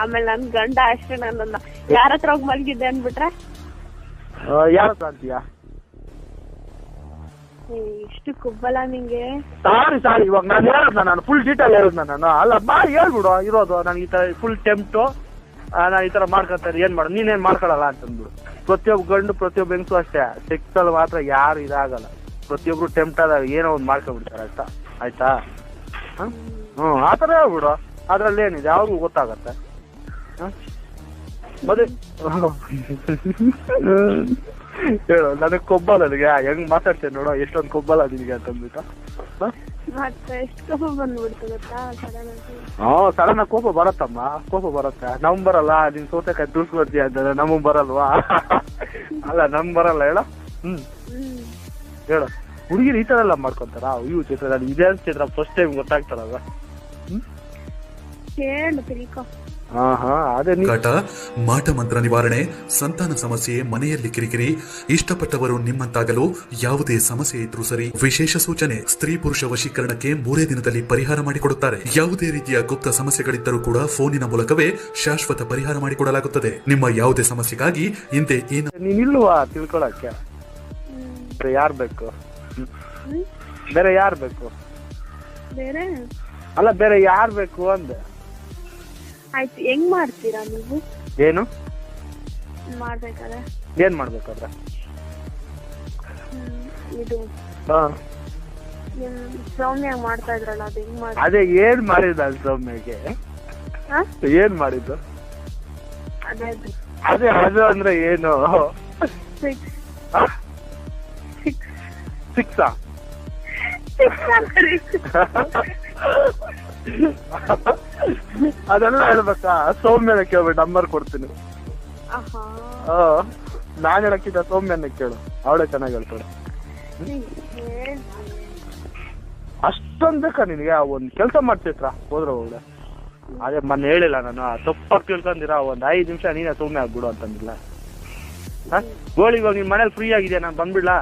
ಆಮೇಲೆ ನನ್ ಗಂಡ ಅಷ್ಟೇ ನನ್ನ ಯಾರ ಹತ್ರ ಹೋಗಿ ಮಲಗಿದ್ದೆ ಅನ್ಬಿಟ್ರೆ? ಯಾರ ಹತ್ರ ಅಂತೀಯ? ಏ, ಇಷ್ಟು ಕುಬ್ಬಲ ನಿಂಗೆ. ಸಾರಿ ಸಾರಿ ಇವಾಗ ನಾನು ಹೇಳಿದ್ನ ನಾನು ಫುಲ್ ಡೀಟೇಲ್ ಹೇಳಿದ್ನ ನಾನು. ಅಲ್ಲ ಬಾ ಹೇಳ್ಬಿಡು ಇರೋದು ನಾನು ಈ ತರ ಫುಲ್ ಟೆಂಪ್ಟು ನಾನು ಈ ತರ ಮಾಡ್ಕೊತಾರೆ ಏನ್ ಮಾಡು ನೀನೇನ್ ಮಾಡ್ಕೊಳಲ್ಲ ಅಂತಂದ್ಬಿಡು. ಪ್ರತಿಯೊಬ್ಬ ಗಂಡು ಪ್ರತಿಯೊಬ್ಬ ಹೆಂಗಸು ಅಷ್ಟೇ ಸೆಕ್ಸಲ್ಲಿ ಮಾತ್ರ ಯಾರು ಇದಾಗಲ್ಲ. ಪ್ರತಿಯೊಬ್ರು ಟೆಂಪ್ಟ್ ಆದಾಗ ಏನೋ ಒಂದು ಮಾಡ್ಕೊಂಡ್ಬಿಡ್ತಾರೆ ಆಯ್ತಾ? ಆಯ್ತಾ? ಹ್ಮ್ ಆ ಥರ ಹೇಳ್ಬಿಡು. ಅದ್ರಲ್ಲಿ ಏನಿದೆ? ಅವ್ರಿಗೂ ಗೊತ್ತಾಗತ್ತೆ. ಹಾಂ ಮದುವೆ ಹೇಳು ನನಗೆ ಕೊಬ್ಬಲ್ಲ ನನಗೆ. ಹೆಂಗ್ ಮಾತಾಡ್ತೇನೆ ನೋಡೋ ಎಷ್ಟೊಂದು ಕೊಬ್ಬಲ್ಲ ನಿನಗೆ ಅಂತಂದ್ಬಿಟ್ಟು ಹಾಂ? ಮತ್ತೆ ಎಷ್ಟು ಕೋಪ ಬಂದ್ಬಿಡ್ತು ಗೊತ್ತಾ? ಸಡನ್ ಹ್ಞೂ ಸಡನ್ ಕೋಪ ಬರತ್ತಮ್ಮ. ಕೋಪ ಬರತ್ತೆ. ನಮ್ ಬರಲ್ಲ ನಿನ್ ಸೋತಕ ದುಡ್ಡು ಬರ್ತೀಯ ಅಂತ ನಮಗ್ ಬರಲ್ವಾ? ಅಲ್ಲ ನಮ್ ಬರಲ್ಲ ಹೇಳ. ಹ್ಮ್. ಹೇಳ. ಹುಡುಗಿರು ಈ ತರ ಎಲ್ಲ ಮಾಡ್ಕೊಂತಾರ? ಇವು ಚಿತ್ರ ಇದೇ ಚಿತ್ರ ಫಸ್ಟ್ ಟೈಮ್ ಗೊತ್ತಾಗ್ತಾರಲ್ಲ ಕೇಳು ತಿಳ್ಕೊ. ಹಾ ಹಾ ಕಾಟ ಮಾಟ ಮಂತ್ರ ನಿವಾರಣೆ ಸಂತಾನ ಸಮಸ್ಯೆ ಮನೆಯಲ್ಲಿ ಕಿರಿಕಿರಿ ಇಷ್ಟಪಟ್ಟವರು ನಿಮ್ಮಂತಾಗಲು ಯಾವುದೇ ಸಮಸ್ಯೆ ಇದ್ರೂ ಸರಿ. ವಿಶೇಷ ಸೂಚನೆ ಸ್ತ್ರೀ ಪುರುಷ ವಶೀಕರಣಕ್ಕೆ ಮೂರೇ ದಿನದಲ್ಲಿ ಪರಿಹಾರ ಮಾಡಿಕೊಡುತ್ತಾರೆ. ಯಾವುದೇ ರೀತಿಯ ಗುಪ್ತ ಸಮಸ್ಯೆಗಳಿದ್ದರೂ ಕೂಡ ಫೋನಿನ ಮೂಲಕವೇ ಶಾಶ್ವತ ಪರಿಹಾರ ಮಾಡಿಕೊಡಲಾಗುತ್ತದೆ. ನಿಮ್ಮ ಯಾವುದೇ ಸಮಸ್ಯೆಗಾಗಿ ಹಿಂದೆ ಏನು ತಿಳ್ಕೊಳಕ್ಕೆ? ಬೇರೆ ಯಾರ್ ಬೇಕು? ಬೇರೆ ಯಾರ್ ಬೇಕು? ಬೇರೆ? ಅಲ್ಲ ಬೇರೆ ಯಾರ್ ಬೇಕು ಅಂದೆ? ಆಯ್ತು ಹೆಂಗ್ ಮಾಡ್ತೀರಾ ನೀವು? ಏನು? ಮಾಡ್ಬೇಕಾದ್ರೆ? ಏನ್ ಮಾಡ್ಬೇಕಾದ್ರೆ? ಹ್ಮ್ ಇದು. ಹಾ. ನಿಮ್ ಸೌಮ್ಯ ಮಾಡ್ತಾ ಇದ್ರಲ್ಲ ಅದು ಹೆಂಗ್ ಮಾಡ್ ಅದೇ ಏನ್ ಮಾಡಿದ ಅಲ್ಲಿ ಸೌಮ್ಯಗೆ? ಏನ್ ಮಾಡಿದ್ದು? ಅದೇ ಅದು. ಅದೇ ಅದು ಅಂದ್ರೆ ಏನು? ಸಿಕ್ಸಾ ಸಿಕ್ಸ್ ಅದೆಲ್ಲ ಹೇಳ್ಬೇಕಾ? ಸೌಮ್ಯನ ಕೇಳ್ಬಿಟ್ಟು ನಂಬರ್ ಕೊಡ್ತೀನಿ. ನಾನ್ ಹೇಳಕ್ಕಿದ್ದ ಸೌಮ್ಯನ ಕೇಳು. ಅವಳೇ ಚೆನ್ನಾಗಿ ಹೇಳ್ತಾಳೆ. ಅಷ್ಟೊಂದಕ್ಕ ಅಷ್ಟೊಂದ್ ಬೇಕಾ ನಿನಗೆ? ಒಂದ್ ಕೆಲಸ ಮಾಡ್ತಿತ್ರ ಹೋದ್ರ ಹೋಗ್ಲೆ. ಅದೇ ಮೊನ್ನೆ ಹೇಳಿಲ್ಲ ನಾನು ತಪ್ಪಾಗಿ ತಿಳ್ಕೊಂಡಿರ ಒಂದ್ ಐದ್ ನಿಮಿಷ ನೀನೇ ಸುಮ್ಮನೆ ಆಗ್ಬಿಡು ಅಂತಂದಿಲ್ಲ? ಗೋಳಿ ಹೋಗಿ ನಿನ್ ಮನೇಲಿ ಫ್ರೀ ಆಗಿದೆಯಾ? ನಾನು ಬಂದ್ಬಿಡ್ಲಾ?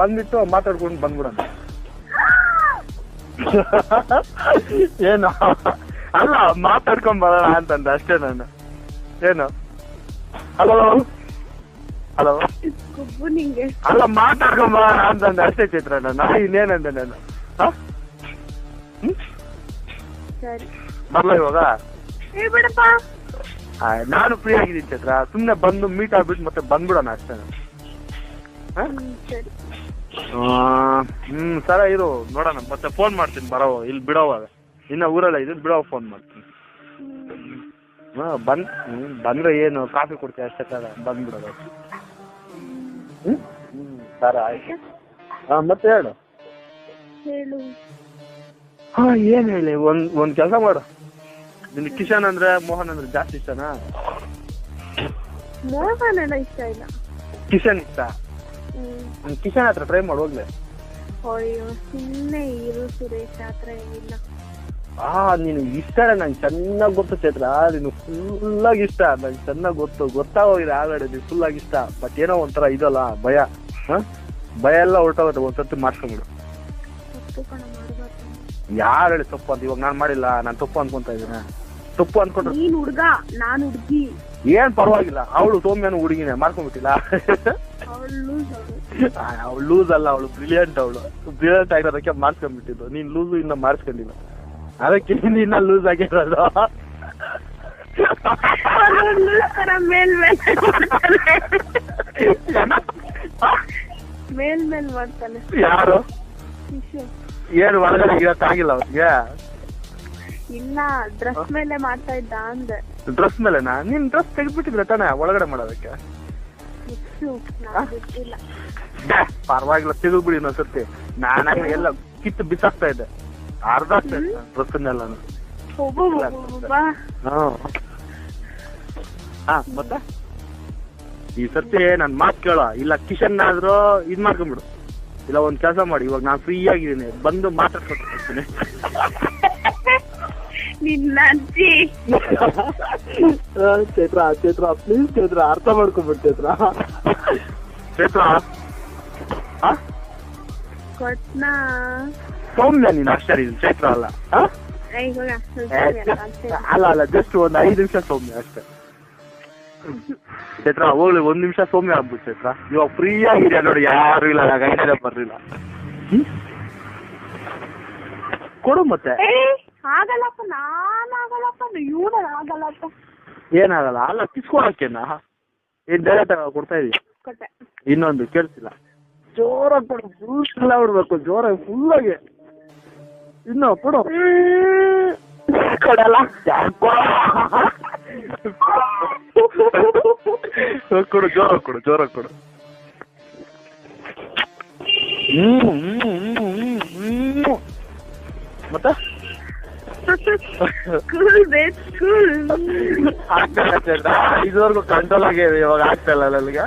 ಬಂದ್ಬಿಟ್ಟು ಮಾತಾಡ್ಕೊಂಡು ಬಂದ್ಬಿಡೋಣ. ಏನು. ಅಲ್ಲ ಮಾತಾಡ್ಕೊಂಡ್ ಬರೋಣ ಅಂತಂದ ಅಷ್ಟೇ ನಾನು. ಏನು? ಹಲೋ ಹಲೋ ಅಲ್ಲ ಮಾತಾಡ್ಕೊಂಡ್ ಬರೋಣ ಅಂತಂದ ಅಷ್ಟೇ ಚಿತ್ರ ನಾನು. ಇನ್ನೇನಂದೆ ನಾನು? ಬರ್ಲ ಇವಾಗ? ನಾನು ಫ್ರೀ ಆಗಿದ್ದೀನಿ ಚಿತ್ರ. ಸುಮ್ನೆ ಬಂದು ಮೀಟ್ ಆಗ್ಬಿಟ್ಟು ಮತ್ತೆ ಬಂದ್ಬಿಡೋಣ ಅಷ್ಟೇ? ಹ್ಮ್ ಸರಿ. ಇರು ನೋಡೋಣ. ಮತ್ತೆ ಫೋನ್ ಮಾಡ್ತೀನಿ ಬರೋ ಇಲ್ಲಿ ಬಿಡೋವಾಗ. ಇನ್ನ ಊರಲ್ಲ ಇದು ಬಿಡೋ ಫೋನ್ ಮಾಡ್ತೀನಿ. ಹಾ ಬಂದ್ ಹ್ಮ್, ಬಂದ್ರೆ ಏನು ಕಾಫಿ ಕೊಡ್ತೀವಿ ಅಷ್ಟೇ ಸರ ಬಂದ್ಬಿಡೋದು. ಹ್ಮ್ ಹ್ಮ್ ಸರ ಆಯ್ತು. ಹಾ ಮತ್ತೆ ಹೇಳು. ಹೇಳು. ಹಾ ಏನ್ ಹೇಳಿ ಒಂದ್ ಒಂದ್ ಕೆಲಸ ಮಾಡು. ನಿನ್ ಕಿಶನ್ ಅಂದ್ರೆ ಮೋಹನ್ ಅಂದ್ರೆ ಜಾಸ್ತಿ ಇಷ್ಟನಾ? ಮೋಹನ್ ಎಲ್ಲ ಇಷ್ಟ ಇಲ್ಲ. ಕಿಶನ್ ಇಷ್ಟ? ಕಿಶನ್ ಹತ್ರ ಟ್ರೈ ಮಾಡು ಹೋಗ್ಲೆ. ಅಯ್ಯೋ ಸುಮ್ಮನೆ ಇರು ಸುರೇಶ್ ಹತ್ರ ಏನಿಲ್ಲ. ಆ ನೀನು ಇಷ್ಟ ನಂಗೆ ಚೆನ್ನಾಗಿ ಗೊತ್ತು ಚೈತ್ರ. ನೀನು ಫುಲ್ ಆಗಿ ಇಷ್ಟ. ನಂಗೆ ಚೆನ್ನಾಗಿ ಗೊತ್ತು. ಗೊತ್ತಾಗೋಗಿದೆ ಆಲ್ರೆಡಿ ನೀನು ಫುಲ್ ಆಗಿ ಇಷ್ಟ. ಬಟ್ ಏನೋ ಒಂಥರ ಇದಲ್ಲ ಭಯ. ಹ? ಭಯ ಎಲ್ಲ ಹೊರಟೋಗುತ್ತೆ ಒಂದ್ಸತಿ ಮಾಡ್ಬಾರ್ದು. ಯಾರು ಹೇಳಿ ತಪ್ಪು ಅಂತ? ಇವಾಗ ನಾನು ಮಾಡಿಲ್ಲ ನಾನು ತಪ್ಪು ಅನ್ಕೊಂತ ಇದ್ದೀನಿ. ತಪ್ಪು ಅನ್ಕೊಂಡ್ರೆ ನೀನ್ ಹುಡ್ಗ ನಾನು ಹುಡ್ಗಿ. ಏನ್ ಪರವಾಗಿಲ್ಲ. ಅವಳು ಸೌಮ್ಯನು ಹುಡುಗಿನೇ ಮಾಡ್ಕೊಂಡ್ಬಿಟ್ಟಿಲ್ಲ. ಅವಳು ಲೂಸ್ ಅಲ್ಲ ಅವಳು ಬ್ರಿಲಿಯಂಟ್ ಅವಳು. ಬ್ರಿಲಿಯಂಟ್ ಆಗಿರೋದಕ್ಕೆ ಮಾರ್ಸ್ಕೊಂಡ್ಬಿಟ್ಟಿದ್ದು ನೀನ್ ಲೂಸ್ ಇನ್ನ ಮಾರ್ಸ್ಕೊಂಡಿಲ್ಲ ಅದಕ್ಕೆ ನೀನ್ ಇನ್ನ ಲೂಸ್ ಆಗಿರೋದು. ಮೇಲ್ ಮೇಲ್ ಮಾಡ್ತಾನೆ ಯಾರು? ಏನ್ ಏನು ಒಳಗಡೆ ಇರಕ್ಕಾಗಿಲ್ಲ ಅವ್ರಿಗೆ ಇಲ್ಲ ಡ್ರೆಸ್ ಮೇಲೆ ಮಾಡ್ತಾ ಇದ್ದ ಅಂದೆ. ಡ್ರೆಸ್ ಮೇಲೆನಾ? ನೀನ್ ಡ್ರೆಸ್ ತೆಗೆದ್ಬಿಟ್ಟಿದ್ರೆ ತಾನೇ ಒಳಗಡೆ ಮಾಡೋದಕ್ಕೆ? ಶಿಶು ತಿಳಿದು ಬಿಡಿ ನಾನ ಇನ್ನೊಂದ್ಸತಿ ನಾನಾಗ ಎಲ್ಲ ಕಿತ್ತು ಬಿಸಾಕ್ತಾ ಇದ್ದೆ. ಅರ್ಧ ಆಗ್ತಾ ಒಬ್ಬೊಬ್ಬೊಬ್ಬ ಹಾ. ಮತ್ತೆ? ಈ ಸರ್ತಿ ನನ್ ಮಾತ್ ಕೇಳ. ಇಲ್ಲ ಕಿಶನ್ ಆದ್ರೂ ಇದ್ ಮಾಡ್ಕೊಂಡ್ಬಿಡು. ಇಲ್ಲ ಒಂದ್ ಕೆಲಸ ಮಾಡಿ. ಇವಾಗ ನಾನ್ ಫ್ರೀ ಆಗಿದ್ದೀನಿ. ಬಂದು ಮಾತಾಡ್ಕೊತೀನಿ ಅಜ್ಜಿ ಚೈತ್ರ ಚೈತ್ರ ಪ್ಲೀಸ್ ಚೈತ್ರ ಅರ್ಥ ಮಾಡ್ಕೊಂಡ್ಬಿಟ್ಟು ಚೈತ್ರ. ಚೈತ್ರ? ಕೊಟ್ನಾ? ಸೌಮ್ಯ ನೀನು ಅಷ್ಟೇ ಇದು ಚೈತ್ರ ಅಲ್ಲ. ಅಲ್ಲ, ಅಲ್ಲ ಜಸ್ಟ್ ಒಂದ್ ಐದು ನಿಮಿಷ ಸೌಮ್ಯ ಅಷ್ಟೇ. ಚೈತ್ರ ಹೋಗ್ಲಿ ಒಂದ್ ನಿಮಿಷ ಸೌಮ್ಯ ಆಗ್ಬಿಟ್ಟು ಚೈತ್ರ. ಇವಾಗ ಫ್ರೀ ಆಗಿದೆ ನೋಡಿ ಯಾರು ಇಲ್ಲ ಗೈಡೇ ಬರ್ಲಿಲ್ಲ? ಕೊಡು ಮತ್ತೆ. ಏ ಆಗಲ್ಲಪ್ಪ ನಾನ್ ಆಗಲ್ಲಪ್ಪ ಇವನ ಆಗಲ್ಲಪ್ಪ. ಏನಾಗಲ್ಲ ಅಲ್ಲ ಕಿಸ್ಕೊಳಕ್ಕೇನ ಏನ್ ಡೈರೆಕ್ಟ್ ಕೊಡ್ತಾ ಇದೀಯ? ಕೊಟ್ಟೆ. ಇನ್ನೊಂದು ಕೇಳ್ತಿಲ್ಲ ಜೋರಾಗಿ ಕೊಡು ಫುಲ್ ಎಲ್ಲ ಬಿಡ್ಬೇಕು ಜೋರಾಗಿ ಫುಲ್ ಆಗಿ. ಇನ್ನು ಕೊಡು. ಕೊಡಲ್ಲ. ಕೊಡು ಜೋರಾಗಿ ಕೊಡು ಜೋರಾಗಿ ಕೊಡು. ಹ್ಮ್ ಹ್ಮ್ ಹ್ಮ್ ಹ್ಮ್ ಹ್ಮ್. ಮತ್ತೆ? ಕೂಲ್ ಕೂಲ್ ಇದುವರೆಗೂ ಕಂಟ್ರೋಲ್ ಆಗಿದೆ ಇವಾಗ ಆಗ್ತಾ ಇಲ್ಲ ನನಗೆ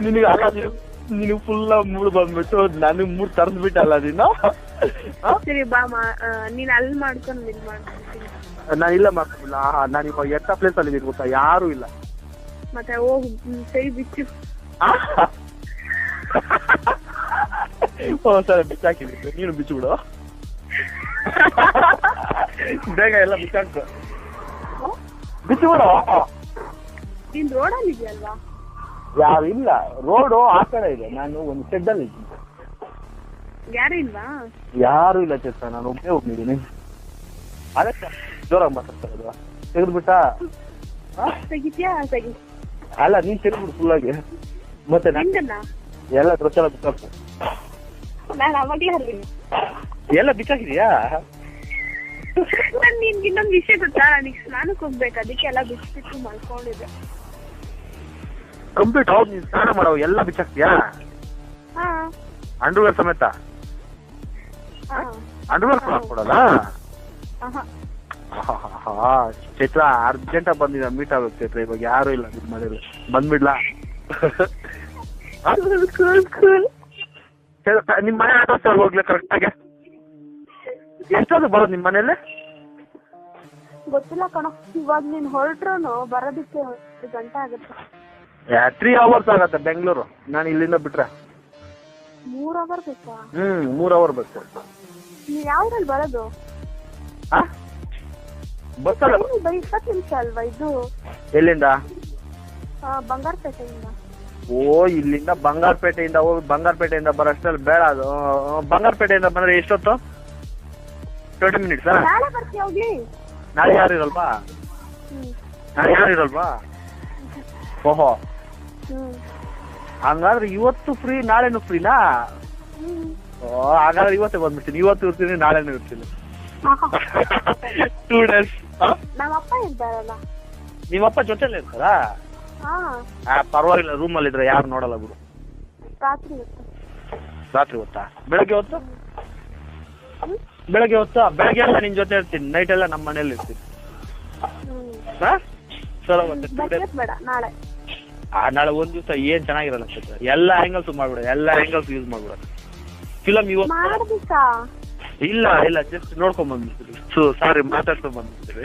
ನಿನಗೆ ಅಲ್ಲ ನೀನು ಫುಲ್ ಮೂಡ್ ಬಂದ್ಬಿಟ್ಟು ನನಗೆ ಮೂಡ್ ತರಿಸ್ಬಿಟ್ಟಲ್ಲ ನೀನು? ಆ? ಸರಿ ಬಾ ನೀನ್ ಅಲ್ಲಿ ಮಾಡ್ಕೊಂಡು ನಿನ್ ಮಾಡ್ಕೊಂತೀನಿ ನಾನು ಇಲ್ಲ ಮಾಡ್ಕೊಂಡಿಲ್ಲ. ನಾನು ಇವಾಗ ಎಂತ ಪ್ಲೇಸ್ ಅಲ್ಲಿ ಇದೀನಿ ಗೊತ್ತಾ? ಯಾರು ಇಲ್ಲ. ಮತ್ತೆ ಹೋಗ್ ಸೈ ಬಿಚ್ಚು. ಸರಿ ಬಿಚ್ಚಾಕಿದ್ದೀನಿ ನೀನು ಬಿಚ್ಚಿಬಿಡು. ಬೇಗ ಎಲ್ಲ ಬಿಚ್ಚಾಕು ಬಿಚ್ಚಿಬಿಡು ನೀನ್ ರೋಡಲ್ಲಿ ಇದೆಯಲ್ವಾ ಯಾರು ಇಲ್ಲ. ರೋಡು ಆ ಕಡೆ ಇದೆ. ನಾನು ಒಂದು ಶೆಡ್ ಅಲ್ಲಿ ಇದ್ದೀನಿ. ಯಾರು ಇಲ್ಲ ಯಾರು ಇಲ್ಲ ಚೇತ ನಾನು ಒಬ್ಬನೇ ಹೋಗಿದ್ದೀನಿ ಅದಕ್ಕೆ ಜೋರಾಗಿ ಮಾತಾಡ್ತಾ ಇರೋದು ತೆಗೆದ್ಬಿಟ್ಟ ತೆಗಿತ್ಯಾ? ತೆಗಿ. ಅಲ್ಲ ನೀನ್ ತೆಗೆದ್ಬಿಡು ಫುಲ್ ಆಗಿ. ಮತ್ತೆ ನಾನ್ ಎಲ್ಲ ಡ್ರೆಸ್ ಎಲ್ಲ ನಾನು ಅವಾಗ್ಲೇ ಅಲ್ಲಿ ಎಲ್ಲ ಬಿಚ್ಚಾಕಿದ್ಯಾ ನಾನ್ ನಿನ್ಗೆ ಇನ್ನೊಂದ್ ವಿಷಯ ಗೊತ್ತಾ? ನನಗೆ ಸ್ನಾನಕ್ಕೆ ಹೋಗ್ಬೇಕು. ಅದಕ್ಕೆ ಎಲ್ಲ ಬಿಚ್ಚಿಬಿಟ್ಟು ಮಲ್ಕೊಂಡಿದ್ದೆ. ಕಂಪ್ಲೀಟ್ ಹೌದು ನೀನ್ ಸ್ನಾನ ಮಾಡೋ. ಎಲ್ಲ ಬಿಚ್ಚಾಕ್ತಿಯಾ ಹಾ. ಅಂಡರ್ವೇರ್ ಸಮೇತ? ಅಂಡರ್ವೇರ್ ಕೊಡಲ್ಲ. ಚೈತ್ರ ಅರ್ಜೆಂಟ್ ಆಗಿ ಬಂದಿದ್ದ ಮೀಟ್ ಆಗ್ಬೇಕು ಚೈತ್ರ. ಇವಾಗ ಯಾರು ಇಲ್ಲ ನಿಮ್ ಮನೇಲಿ. ಬಂದ್ಬಿಡ್ಲಾ? ನಿಮ್ಮ ನಿಮ್ ಮನೆ ಅಡ್ರೆಸ್ ಹೋಗ್ಲಿ? ಕರೆಕ್ಟ್ ಆಗಿ? ಎಷ್ಟೊತ್ತು ಬರೋದು ನಿಮ್ ಮನೇಲಿ ಗೊತ್ತಿಲ್ಲ ಕಣ ಇವಾಗ ನೀನ್ ಹೊರಟ್ರು ಬರೋದಕ್ಕೆ ಒಂದು ಗಂಟೆ ಆಗುತ್ತೆ. ತ್ರೀ ಅವರ್ಸ್ ಆಗತ್ತೆ ಬೆಂಗಳೂರು ನಾನು ಇಲ್ಲಿಂದ ಬಿಟ್ರೆ. ಮೂರ್ ಅವರ್ ಬೇಕಾ? ಹ್ಮ್ ಮೂರ್ ಅವರ್ ಬೇಕು ನೀವ್ ಯಾವ್ದ್ರಲ್ಲಿ ಬರೋದು? ಬಸ್ಸಲ್ಲ ಟೈಮ್ ಬರೀ ಇಪ್ಪತ್ತು ನಿಮಿಷ ಅಲ್ವಾ ಇದು? ಎಲ್ಲಿಂದ? ಬಂಗಾರಪೇಟೆಯಿಂದ. ಓ ಇಲ್ಲಿಂದ ಬಂಗಾರಪೇಟೆಯಿಂದ ಹೋಗಿ ಬಂಗಾರಪೇಟೆಯಿಂದ ಬರೋಷ್ಟ್ರಲ್ಲಿ ಬೇಡ ಅದು. ಬಂಗಾರಪೇಟೆಯಿಂದ ಬಂದ್ರೆ ಎಷ್ಟೊತ್ತು? ಟ್ವೆಂಟಿ ಮಿನಿಟ್ಸ್ ನಾಳೆ ಬರ್ತೀಯ ಹೋಗ್ಲಿ? ನಾಳೆ ಯಾರು ಇರಲ್ವಾ? ನಾಳೆ ಯಾರು ಇರಲ್ವಾ? ಓಹೋ. ಹಂಗಾದ್ರೆ ಇವತ್ತು ಫ್ರೀ ನಾಳೆನು ಫ್ರೀನಾ ಓ ಹಾಗಾದ್ರೆ ಇವತ್ತೇ ಬಂದ್ಬಿಡ್ತೀನಿ. ಇವತ್ತು ಇರ್ತೀನಿ ನಾಳೆನೂ ಇರ್ತೀನಿ. ಟೂ ಡೇಸ್ ನಿಮ್ಮ ಅಪ್ಪ ಇದ್ದಾರಲ್ಲ ನಿಮ್ಮಪ್ಪ ಜೊತೆಲಿ ಇರ್ತಾರಾ? ಹಾ. ಆ, ಪರವಾಗಿಲ್ಲ ರೂಮಲ್ಲಿ ಇದ್ರೆ ಯಾರು ನೋಡಲ್ಲ ಬಿಡು. ರಾತ್ರಿ ಹೊತ್ತು. ರಾತ್ರಿ ಹೊತ್ತಾ? ಬೆಳಗ್ಗೆ ಹೊತ್ತು? ಬೆಳಗ್ಗೆ ಹೊತ್ತು ಬೆಳಗ್ಗೆ ಎಲ್ಲ ನಿನ್ ಜೊತೆ ಇರ್ತೀನಿ. ನೈಟ್ ಎಲ್ಲ ನಮ್ಮ ಮನೇಲಿ ಇರ್ತೀನಿ. ಹಾ? ಚಲೋ ಮತ್ತೆ two ಬೇಡ ನಾಳೆ. ಒಂದ್ ದಿವಸ ಏನ್ ಚೆನ್ನಾಗಿರಲ್ಲ ಅನ್ಸುತ್ತೆ ಎಲ್ಲ ಆಂಗಲ್ಸ್ ಮಾಡ್ಬಿಡ ಎಲ್ಲ ಆಂಗಲ್ಸ್ ಯೂಸ್ ಮಾಡ್ಬಿಡ. ಫಿಲಮ್ ಇವತ್ತು ಇಲ್ಲ ಇಲ್ಲ ಜಸ್ಟ್ ನೋಡ್ಕೊಂಡ್ ಬಂದ್ಬಿಡ್ತೀರಿ ಸೊ ಸಾರಿ ಮಾತಾಡ್ಕೊಂಡ್ ಬಂದ್ಬಿಡ್ತೀರಿ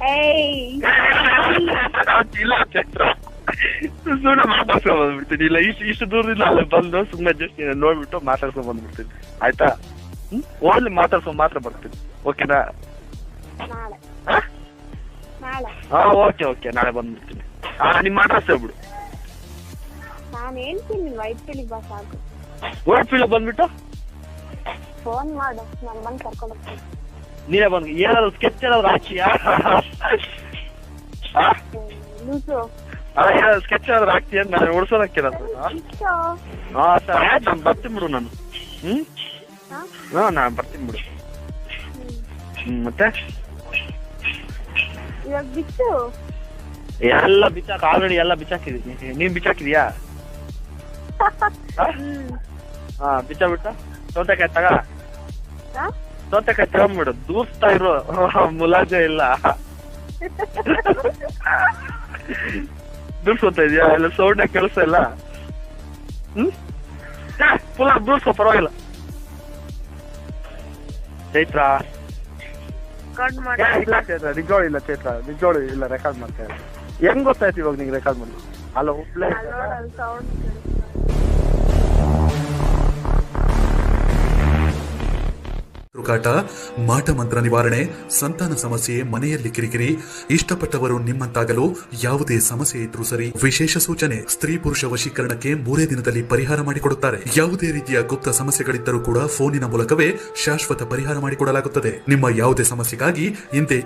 ಇಲ್ಲ ಚೈತ್ರ ಸುಮ್ಮನೆ ಮಾತಾಡ್ಸ್ಕೊಂಡ್ ಬಂದ್ಬಿಡ್ತೀನಿ. ಇಲ್ಲ ಇಷ್ಟು ಇಷ್ಟು ದೂರದಿಂದ ಅಲ್ಲೇ ಬಂದು ಸುಮ್ಮನೆ ಜಸ್ಟ್ ನೋಡ್ಬಿಟ್ಟು ಮಾತಾಡ್ಸ್ಕೊಂಡ್ ಬಂದ್ಬಿಡ್ತೀನಿ. ಆಯ್ತಾ? ಓನ್ಲಿ ಮಾತಾಡ್ಸ್ಕೊಂಡ್ ಮಾತ್ರ ಬರ್ತೀನಿ. ಓಕೆನಾ? ಹಾ ಓಕೆ ಓಕೆ ನಾಳೆ ಬಂದ್ಬಿಡ್ತೀನಿ. ಹಾ ನಿಮ್ ಅಡ್ರೆಸ್ ಬಿಡು. ನಾನು ಹೇಳ್ತೀನಿ ನೀನ್ ವೈಟ್ ಫೀಲಿಗೆ ಬಾ ಸಾಕು. ಫೀಲ್ ಬಂದ್ಬಿಟ್ಟು? ಫೋನ್ ಮಾಡು ನಾನು ಬಂದು ಕರ್ಕೊಂಡು ಹೋಗ್ತೀನಿ. ನೀನೇ ಬಂದ್ ಏನಾದ್ರು ಸ್ಕೆಚ್ ಏನಾದ್ರು ಹಾಕಿಯಾ ಲೂಸು. ಸ್ಕೆಚ್ ಆದ್ರೆ ಹಾಕ್ತೀಯ ನಾನು ಹಾ? ಸರ್ ನಾನು ಬರ್ತೀನಿ ಬಿಡು ನಾನು. ಹ್ಮ್? ಹಾ? ನಾನು ಬರ್ತೀನಿ ಬಿಡು. ಹ್ಮ್. ಮತ್ತೆ? ಎಲ್ಲ ಬಿಚ್ಚಾಕ ಆಲ್ರೆಡಿ ಎಲ್ಲ ಬಿಚ್ಚಾಕಿದೀನಿ ನೀನ್ ಬಿಚ್ಚಾಕಿದ್ಯಾ? ಹಾ ಬಿಚ್ಚಾಬಿಟ್ಟ ಸೌತೆಕಾಯಿ ತಗ? ಸೌತೆಕಾಯಿ ತಗೊಂಬಿಡು ದೂರ್ಸ್ತಾ ಇರೋ ಮುಲಾಜೆ ಇಲ್ಲ. ದೂರ್ಸ್ಕೊತಾ ಇದೆಯಾ ಎಲ್ಲ ಸೌಂಡ್ ಕೆಲಸ ಇಲ್ಲ ಹ್ಮ್ ಫುಲ್ ದೂರ್ಸ್ಕೊ ಪರವಾಗಿಲ್ಲ ಚೈತ್ರ ಇಲ್ಲ ಚೈತ್ರ ನಿಜೋಳಿ ಇಲ್ಲ ಚೈತ್ರ ನಿಜೋಳಿ ಇಲ್ಲ ರೆಕಾರ್ಡ್ ಮಾಡ್ತಾ ಇಲ್ಲ ಹೆಂಗ್ ಗೊತ್ತಾಯ್ತು ಇವಾಗ ನಿಂಗೆ ರೆಕಾರ್ಡ್ ಮಾಡಿ ಅಲ್ಲ ಹುಡುಕಾಟ ಮಾಟ ಮಂತ್ರ ನಿವಾರಣೆ, ಸಂತಾನ ಸಮಸ್ಯೆ, ಮನೆಯಲ್ಲಿ ಕಿರಿಕಿರಿ, ಇಷ್ಟಪಟ್ಟವರು ನಿಮ್ಮಂತಾಗಲು ಯಾವುದೇ ಸಮಸ್ಯೆ ಇದ್ರೂ ಸರಿ ವಿಶೇಷ ಸೂಚನೆ ಸ್ತ್ರೀ ಪುರುಷ ವಶೀಕರಣಕ್ಕೆ ಮೂರೇ ದಿನದಲ್ಲಿ ಪರಿಹಾರ ಮಾಡಿಕೊಡುತ್ತಾರೆ. ಯಾವುದೇ ರೀತಿಯ ಗುಪ್ತ ಸಮಸ್ಯೆಗಳಿದ್ದರೂ ಕೂಡ ಫೋನಿನ ಮೂಲಕವೇ ಶಾಶ್ವತ ಪರಿಹಾರ ಮಾಡಿಕೊಡಲಾಗುತ್ತದೆ. ನಿಮ್ಮ ಯಾವುದೇ ಸಮಸ್ಯೆಗಾಗಿ ಹಿಂದೆ